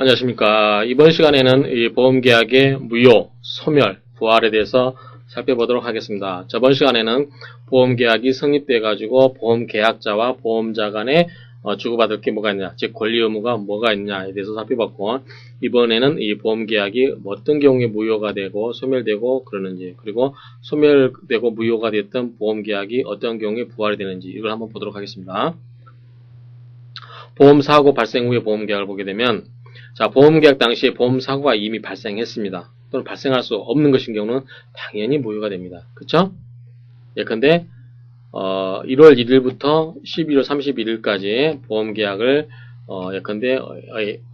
안녕하십니까. 이번 시간에는 이 보험계약의 무효, 소멸, 부활에 대해서 살펴보도록 하겠습니다. 저번 시간에는 보험계약이 성립돼가지고 보험계약자와 보험자 간에 어, 주고받을 게 뭐가 있냐, 즉 권리 의무가 뭐가 있냐에 대해서 살펴봤고 이번에는 이 보험계약이 어떤 경우에 무효가 되고 소멸되고 그러는지 그리고 소멸되고 무효가 됐던 보험계약이 어떤 경우에 부활이 되는지 이걸 한번 보도록 하겠습니다. 보험사고 발생 후에 보험계약을 보게 되면 자, 보험계약 당시에 보험사고가 이미 발생했습니다. 또는 발생할 수 없는 것인 경우는 당연히 무효가 됩니다. 그쵸? 예컨대 어, 1월 1일부터 11월 31일까지 보험계약을 어, 예컨대 어,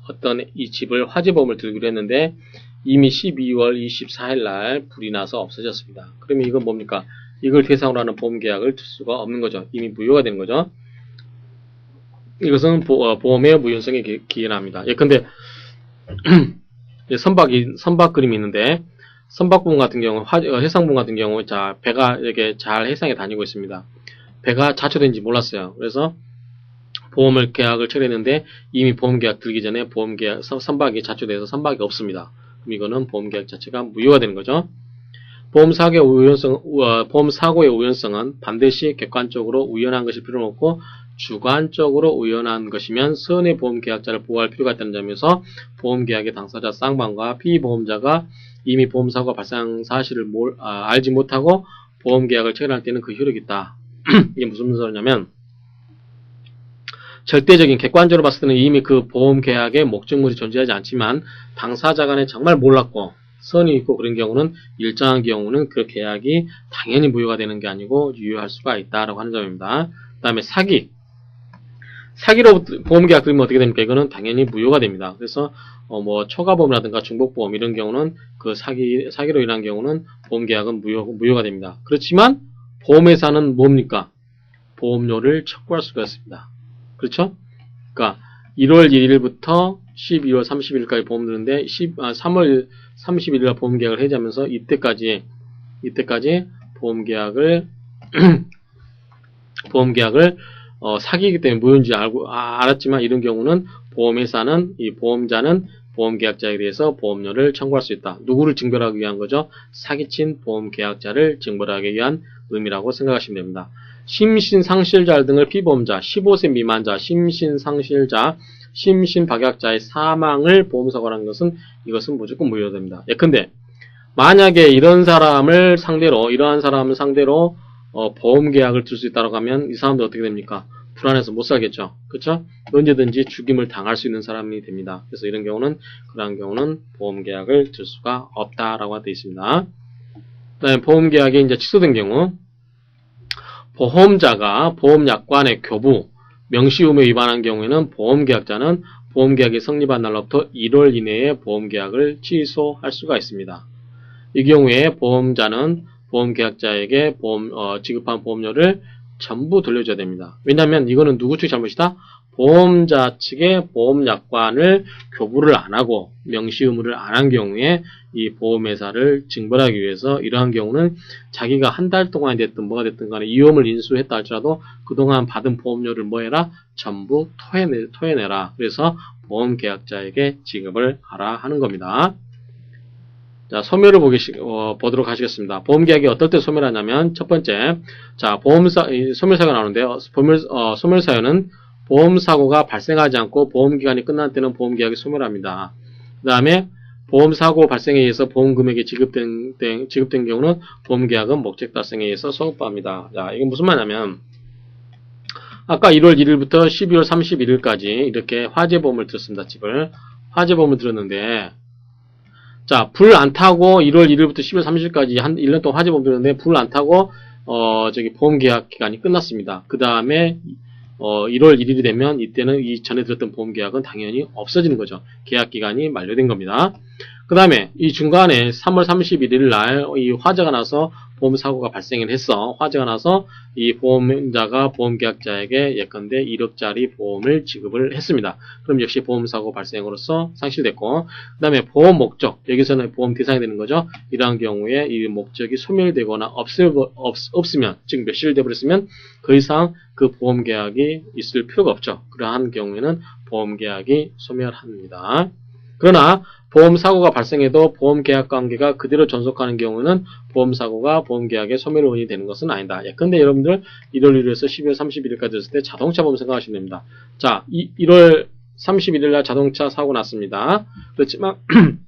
어떤 이 집을 화재보험을 들기로 했는데 이미 12월 24일 날 불이 나서 없어졌습니다. 그러면 이건 뭡니까? 이걸 대상으로 하는 보험계약을 들 수가 없는 거죠. 이미 무효가 되는 거죠. 이것은 보, 어, 보험의 무효성에 기- 기인합니다. 예컨대 이 선박이 선박 그림이 있는데 선박 부분 같은 경우 화, 어, 해상 부분 같은 경우 자 배가 이렇게 잘 해상에 다니고 있습니다. 배가 자초된지 몰랐어요. 그래서 보험을 계약을 처리했는데 이미 보험 계약 들기 전에 보험 계약 선- 선박이 자초돼서 선박이 없습니다. 그럼 이거는 보험 계약 자체가 무효가 되는 거죠. 보험 사고의 우연성 어, 보험 사고의 우연성은 반드시 객관적으로 우연한 것일 필요는 없고 주관적으로 우연한 것이면 선의 보험 계약자를 보호할 필요가 있다는 점에서 보험 계약의 당사자 쌍방과 피보험자가 이미 보험 사고가 발생 사실을 몰- 아, 알지 못하고 보험 계약을 체결할 때는 그 효력이 있다. 이게 무슨 소리냐면 절대적인 객관적으로 봤을 때는 이미 그 보험 계약의 목적물이 존재하지 않지만 당사자 간에 정말 몰랐고 선이 있고 그런 경우는 일정한 경우는 그 계약이 당연히 무효가 되는 게 아니고 유효할 수가 있다라고 하는 점입니다. 그 다음에 사기. 사기로 보험계약 들으면 어떻게 됩니까? 이거는 당연히 무효가 됩니다. 그래서 어, 뭐 초과보험이라든가 중복보험 이런 경우는 그 사기 사기로 인한 경우는 보험계약은 무효 무효가 됩니다. 그렇지만 보험회사는 뭡니까? 보험료를 척부할 수가 있습니다. 그렇죠? 그러니까 1월 1일부터 12월 31일까지 보험 드는데 10, 아, 3월 31일 보험 계약을 해지하면서 이때까지 이때까지 보험 계약을 보험 계약을 어, 사기이기 때문에 무효인지 알고 아, 알았지만 이런 경우는 보험회사는 이 보험자는 보험계약자에 대해서 보험료를 청구할 수 있다. 누구를 징벌하기 위한 거죠? 사기친 보험계약자를 징벌하기 위한 의미라고 생각하시면 됩니다. 심신상실자 등을 피보험자, 15세 미만자, 심신상실자, 심신박약자의 사망을 보험사고라는 것은 이것은 무조건 무효됩니다. 예컨대 만약에 이런 사람을 상대로 이러한 사람을 상대로 어, 보험 계약을 들 수 있다고 하면 이 사람도 어떻게 됩니까? 불안해서 못 살겠죠. 그렇죠? 언제든지 죽임을 당할 수 있는 사람이 됩니다. 그래서 이런 경우는 그러한 경우는 보험 계약을 들 수가 없다라고 되어 있습니다. 그다음에 보험 계약이 이제 취소된 경우 보험자가 보험약관의 교부 명시 의무에 위반한 경우에는 보험계약자는 보험계약이 성립한 날로부터 1월 이내에 보험계약을 취소할 수가 있습니다. 이 경우에 보험자는 보험계약자에게 보험, 어, 지급한 보험료를 전부 돌려줘야 됩니다. 왜냐하면 이거는 누구 측 잘못이다? 보험자 측의 보험약관을 교부를 안 하고 명시 의무를 안 한 경우에 이 보험회사를 징벌하기 위해서 이러한 경우는 자기가 한 달 동안이 됐든 뭐가 됐든 간에 이용을 인수했다 할지라도 그동안 받은 보험료를 뭐 해라? 전부 토해내, 토해내라. 그래서 보험계약자에게 지급을 하라 하는 겁니다. 자, 소멸을 보기, 어, 보도록 하시겠습니다. 보험계약이 어떨 때 소멸하냐면, 첫 번째, 자, 보험사, 이 소멸사가 나오는데요. 소멸, 어, 소멸사유는 보험사고가 발생하지 않고 보험기간이 끝난 때는 보험계약이 소멸합니다. 그 다음에 보험사고 발생에 의해서 보험금액이 지급된, 된- 지급된 경우는 보험계약은 목적 달성에 의해서 소급합니다. 자, 이건 무슨 말이냐면, 아까 1월 1일부터 12월 31일까지 이렇게 화재보험을 들었습니다, 집을. 화재보험을 들었는데, 자, 불 안 타고 1월 1일부터 12월 30일까지 한 1년 동안 화재보험 들었는데, 불 안 타고, 어, 저기 보험 계약 기간이 끝났습니다. 그 다음에, 어, 1월 1일이 되면 이때는 이 전에 들었던 보험 계약은 당연히 없어지는 거죠. 계약 기간이 만료된 겁니다. 그 다음에 이 중간에 3월 31일 날 이 화재가 나서 보험 사고가 발생을 했어. 화재가 나서 이 보험자가 보험계약자에게 예컨대 1억짜리 보험을 지급을 했습니다. 그럼 역시 보험 사고 발생으로서 상실됐고, 그 다음에 보험 목적 여기서는 보험 대상이 되는 거죠. 이러한 경우에 이 목적이 소멸되거나 없을, 없, 없으면 즉 몇시를 돼버렸으면 그 이상 그 보험계약이 있을 필요가 없죠. 그러한 경우에는 보험계약이 소멸합니다. 그러나 보험 사고가 발생해도 보험 계약 관계가 그대로 존속하는 경우는 보험 사고가 보험 계약의 소멸 원인이 되는 것은 아니다. 예, 근데 여러분들 1월 1일에서 12월 31일까지 됐을 때 자동차 보험 생각하시면 됩니다. 자, 이, 1월 31일 날 자동차 사고 났습니다. 그렇지만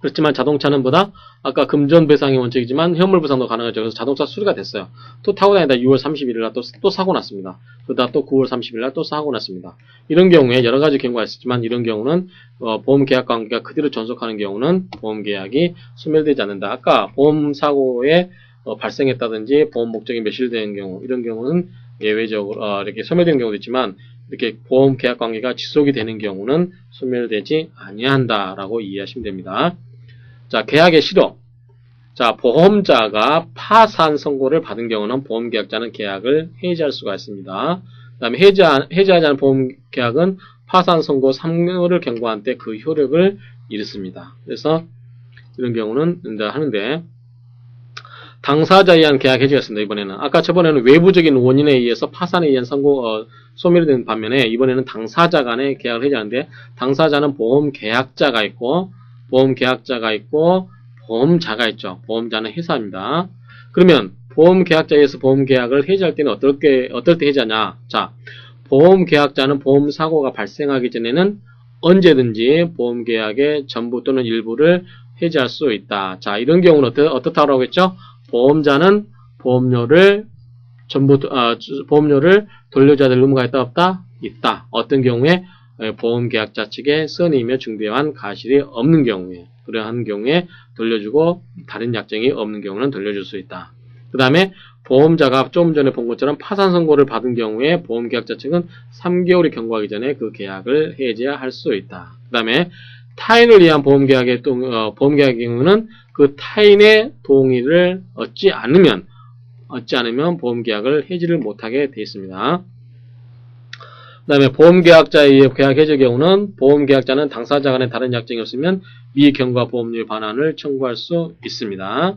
그렇지만 자동차는 보다 아까 금전 배상의 원칙이지만 현물 배상도 가능하죠. 그래서 자동차 수리가 됐어요. 또 타고 다니다 6월 31일 날 또 또 사고 났습니다. 그러다 또 9월 30일 날 또 사고 났습니다. 이런 경우에 여러 가지 경우가 있었지만 이런 경우는 어, 보험 계약 관계가 그대로 존속하는 경우는 보험 계약이 소멸되지 않는다. 아까 보험 사고에 어, 발생했다든지 보험 목적이 매실되는 경우 이런 경우는 예외적으로 어, 이렇게 소멸되는 경우도 있지만 이렇게 보험 계약 관계가 지속이 되는 경우는 소멸되지 아니한다라고 이해하시면 됩니다. 자, 계약의 실효. 자, 보험자가 파산 선고를 받은 경우는 보험계약자는 계약을 해지할 수가 있습니다. 그 다음에 해지, 해지하지 않은 보험계약은 파산 선고 3년을 경고한 때 그 효력을 잃습니다. 그래서 이런 경우는 하는데 당사자에 의한 계약 해지가 있습니다. 이번에는 아까 저번에는 외부적인 원인에 의해서 파산에 의한 선고 어, 소멸이 된 반면에 이번에는 당사자 간의 계약을 해지하는데 당사자는 보험 계약자가 있고 보험 계약자가 있고 보험자가 있죠. 보험자는 회사입니다. 그러면 보험 계약자에서 보험 계약을 해지할 때는 어떻게 어떨 때 해지하냐? 자, 보험 계약자는 보험 사고가 발생하기 전에는 언제든지 보험 계약의 전부 또는 일부를 해지할 수 있다. 자, 이런 경우는 어떻, 어떻다고 했죠? 보험자는 보험료를 전부 아, 보험료를 돌려줘야 될 의무가 있다 없다? 있다. 어떤 경우에 보험계약자 측에 선의이며 중대한 가실이 없는 경우에 그러한 경우에 돌려주고 다른 약정이 없는 경우는 돌려줄 수 있다. 그 다음에 보험자가 조금 전에 본 것처럼 파산 선고를 받은 경우에 보험계약자 측은 3개월이 경과하기 전에 그 계약을 해지할 수 있다. 그 다음에 타인을 위한 보험계약의 어, 보험계약의 경우는 그 타인의 동의를 얻지 않으면 얻지 않으면 보험계약을 해지를 못하게 되어 있습니다. 그 다음에 보험계약자에 의해 계약 해지 경우는 보험계약자는 당사자 간에 다른 약정이 없으면 미경과 보험료 반환을 청구할 수 있습니다.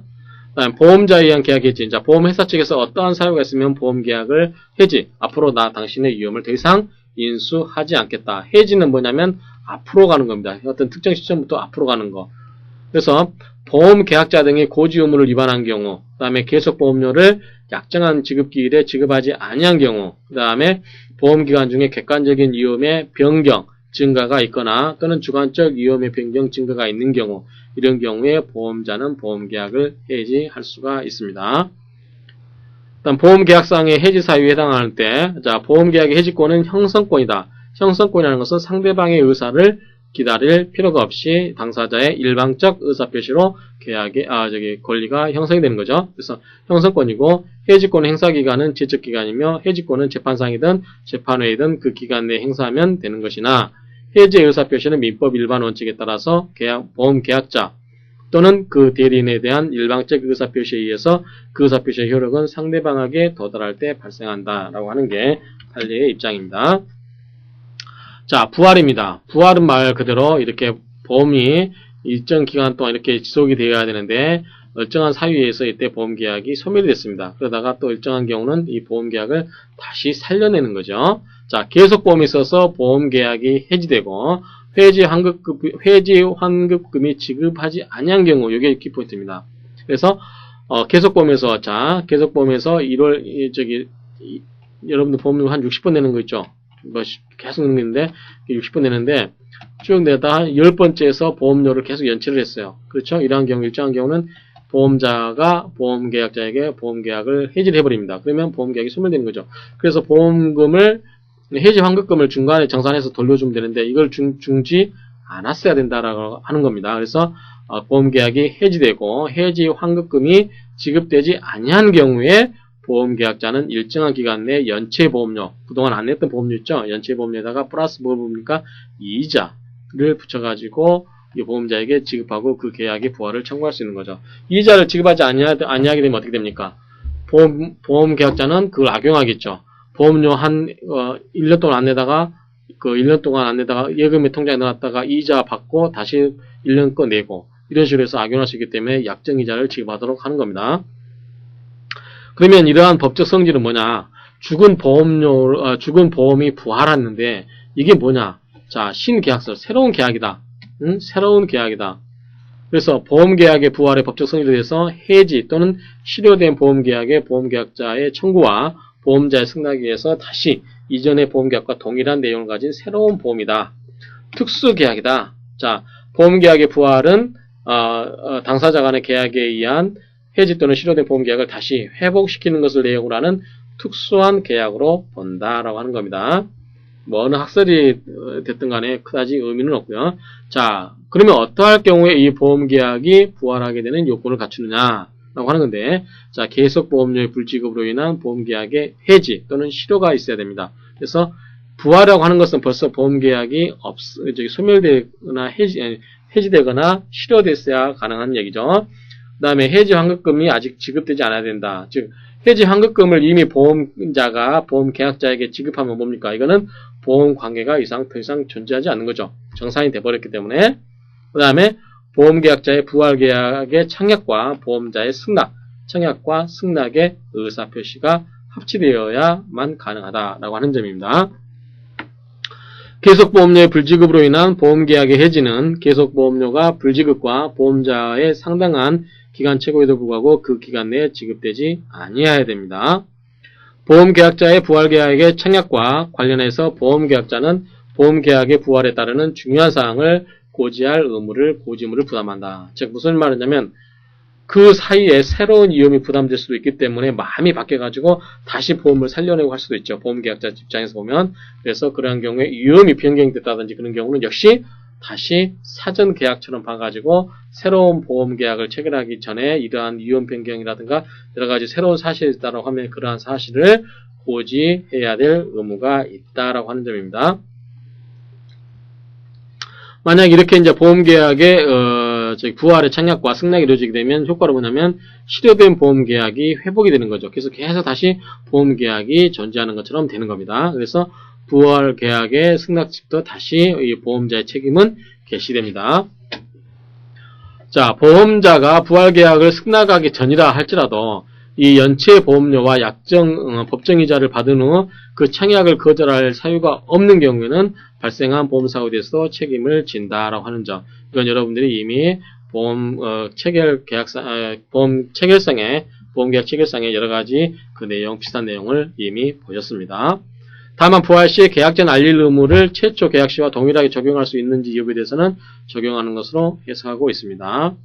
그다음 보험자에 의한 계약 해지. 자, 보험회사 측에서 어떠한 사유가 있으면 보험계약을 해지. 앞으로 나 당신의 위험을 더 이상 인수하지 않겠다. 해지는 뭐냐면 앞으로 가는 겁니다. 어떤 특정 시점부터 앞으로 가는 거. 그래서 보험 계약자 등이 고지 의무를 위반한 경우, 그 다음에 계속 보험료를 약정한 지급기일에 지급하지 아니한 경우, 그 다음에 보험 기간 중에 객관적인 위험의 변경, 증가가 있거나 또는 주관적 위험의 변경, 증가가 있는 경우, 이런 경우에 보험자는 보험 계약을 해지할 수가 있습니다. 일단 보험 계약상의 해지 사유에 해당하는 때, 자 보험 계약의 해지권은 형성권이다. 형성권이라는 것은 상대방의 의사를 기다릴 필요가 없이 당사자의 일방적 의사표시로 계약의 아 저기 권리가 형성이 되는 거죠. 그래서 형성권이고 해지권 행사 기간은 제적 기간이며 해지권은 재판상이든 재판회이든 그 기간 내에 행사하면 되는 것이나 해지 의사 표시는 민법 일반 원칙에 따라서 계약 보험 계약자 또는 그 대리인에 대한 일방적 의사 표시에 의해서 그 의사 표시의 효력은 상대방에게 도달할 때 발생한다라고 하는 게 판례의 입장입니다. 자, 부활입니다. 부활은 말 그대로 이렇게 보험이 일정 기간 동안 이렇게 지속이 되어야 되는데 일정한 사유에 의해서 이때 보험 계약이 소멸이 됐습니다. 그러다가 또 일정한 경우는 이 보험 계약을 다시 살려내는 거죠. 자, 계속 보험이 있어서 보험 계약이 해지되고 회지 환급금, 회지 환급금이 지급하지 아니한 경우 이게 키포인트입니다. 그래서 어, 계속 보험에서 자, 계속 보험에서 1월 저기 이, 여러분들 보험 한 60번 내는 거 있죠. 뭐 계속 내는데 60번 내는데 쭉 내다 10번째에서 보험료를 계속 연체를 했어요. 그렇죠? 이러한 경우 일정한 경우는 보험자가 보험계약자에게 보험계약을 해지를 해버립니다. 그러면 보험계약이 소멸되는 거죠. 그래서 보험금을 해지 환급금을 중간에 정산해서 돌려주면 되는데 이걸 중, 중지 않았어야 된다라고 하는 겁니다. 그래서 어, 보험계약이 해지되고 해지 환급금이 지급되지 아니한 경우에 보험계약자는 일정한 기간 내에 연체보험료, 그동안 안 냈던 보험료 있죠? 연체보험료에다가 플러스 보험료니까 이자를 붙여가지고 이 보험자에게 지급하고 그 계약의 부활을 청구할 수 있는 거죠. 이자를 지급하지 아니하, 아니하게 되면 어떻게 됩니까? 보험, 보험 계약자는 그걸 악용하겠죠. 보험료 한, 어, 1년 동안 안 내다가, 그 1년 동안 안 내다가 예금의 통장에 넣었다가 이자 받고 다시 1년 거 내고, 이런 식으로 해서 악용할 수 있기 때문에 약정 이자를 지급하도록 하는 겁니다. 그러면 이러한 법적 성질은 뭐냐? 죽은 보험료, 어, 죽은 보험이 부활했는데 이게 뭐냐? 자, 신계약서, 새로운 계약이다. 음, 새로운 계약이다. 그래서 보험계약의 부활의 법적 성질에 대해서 해지 또는 실효된 보험계약의 보험계약자의 청구와 보험자의 승낙에 의해서 다시 이전의 보험계약과 동일한 내용을 가진 새로운 보험이다. 특수계약이다. 자, 보험계약의 부활은 어, 어, 당사자 간의 계약에 의한 해지 또는 실효된 보험 계약을 다시 회복시키는 것을 내용으로 하는 특수한 계약으로 본다라고 하는 겁니다. 뭐 어느 학설이 어, 됐든 간에 그다지 의미는 없고요. 자, 그러면 어떠할 경우에 이 보험 계약이 부활하게 되는 요건을 갖추느냐라고 하는 건데, 자, 계속 보험료의 불지급으로 인한 보험 계약의 해지 또는 실효가 있어야 됩니다. 그래서 부활이라고 하는 것은 벌써 보험 계약이 없, 저기 소멸되거나 해지, 해지되거나 실효됐어야 가능한 얘기죠. 그 다음에 해지 환급금이 아직 지급되지 않아야 된다. 즉, 해지 환급금을 이미 보험자가 보험 계약자에게 지급하면 뭡니까? 이거는 보험 관계가 이상 더 이상 존재하지 않는 거죠. 정산이 돼버렸기 때문에. 그 다음에 보험 계약자의 부활 계약의 청약과 보험자의 승낙, 청약과 승낙의 의사 표시가 합치되어야만 가능하다라고 하는 점입니다. 계속보험료의 불지급으로 인한 보험계약의 해지는 계속보험료가 불지급과 보험자의 상당한 기간 최고에도 불구하고 그 기간 내에 지급되지 아니해야 됩니다. 보험계약자의 부활계약의 청약과 관련해서 보험계약자는 보험계약의 부활에 따르는 중요한 사항을 고지할 의무를 고지무를 부담한다. 즉 무슨 말이냐면 그 사이에 새로운 위험이 부담될 수도 있기 때문에 마음이 바뀌어가지고 다시 보험을 살려내고 할 수도 있죠. 보험계약자 입장에서 보면 그래서 그러한 경우에 위험이 변경됐다든지 그런 경우는 역시 다시 사전 계약처럼 봐가지고 새로운 보험 계약을 체결하기 전에 이러한 위험 변경이라든가 여러 가지 새로운 사실이 있다라고 하면 그러한 사실을 고지해야 될 의무가 있다라고 하는 점입니다. 만약 이렇게 이제 보험 계약의 어, 부활의 청약과 승낙이 이루어지게 되면 효과로 뭐냐면 실효된 보험 계약이 회복이 되는 거죠. 그래서 계속 다시 보험 계약이 존재하는 것처럼 되는 겁니다. 그래서 부활 계약의 승낙집도 다시 이 보험자의 책임은 개시됩니다. 자, 보험자가 부활 계약을 승낙하기 전이라 할지라도 이 연체 보험료와 약정 어, 법정이자를 받은 후 그 청약을 거절할 사유가 없는 경우에는 발생한 보험 사고에 대해서 책임을 진다라고 하는 점. 이건 여러분들이 이미 보험 어, 체결 계약상 어, 보험 체결상에 보험 계약 체결상에 여러 가지 그 내용 비슷한 내용을 이미 보셨습니다. 다만 부활 시 계약 전 알릴 의무를 최초 계약 시와 동일하게 적용할 수 있는지 여부에 대해서는 적용하는 것으로 해석하고 있습니다.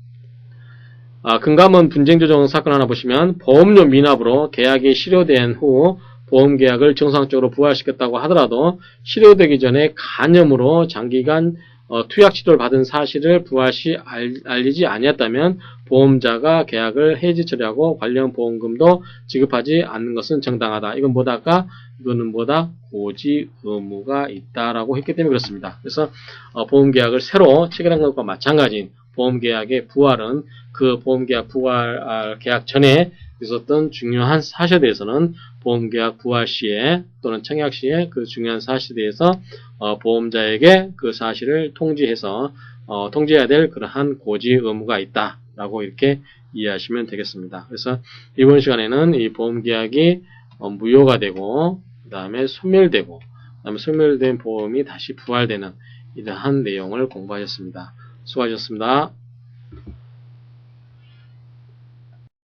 아, 금감원 분쟁조정 사건 하나 보시면 보험료 미납으로 계약이 실효된 후 보험계약을 정상적으로 부활시켰다고 하더라도 실효되기 전에 간염으로 장기간 어, 투약 치료를 받은 사실을 부활 시 알, 알리지 아니었다면 보험자가 계약을 해지 처리하고 관련 보험금도 지급하지 않는 것은 정당하다. 이건 뭐다가 이거는 뭐다 고지 의무가 있다라고 했기 때문에 그렇습니다. 그래서 어, 보험 계약을 새로 체결한 것과 마찬가지인 보험 계약의 부활은 그 보험 계약 부활 아, 계약 전에 있었던 중요한 사실에 대해서는 보험계약 부활 시에 또는 청약 시에 그 중요한 사실에 대해서 어, 보험자에게 그 사실을 통지해서 어, 통지해야 될 그러한 고지 의무가 있다라고 이렇게 이해하시면 되겠습니다. 그래서 이번 시간에는 이 보험계약이 어, 무효가 되고 그 다음에 소멸되고 그 다음에 소멸된 보험이 다시 부활되는 이러한 내용을 공부하셨습니다. 수고하셨습니다.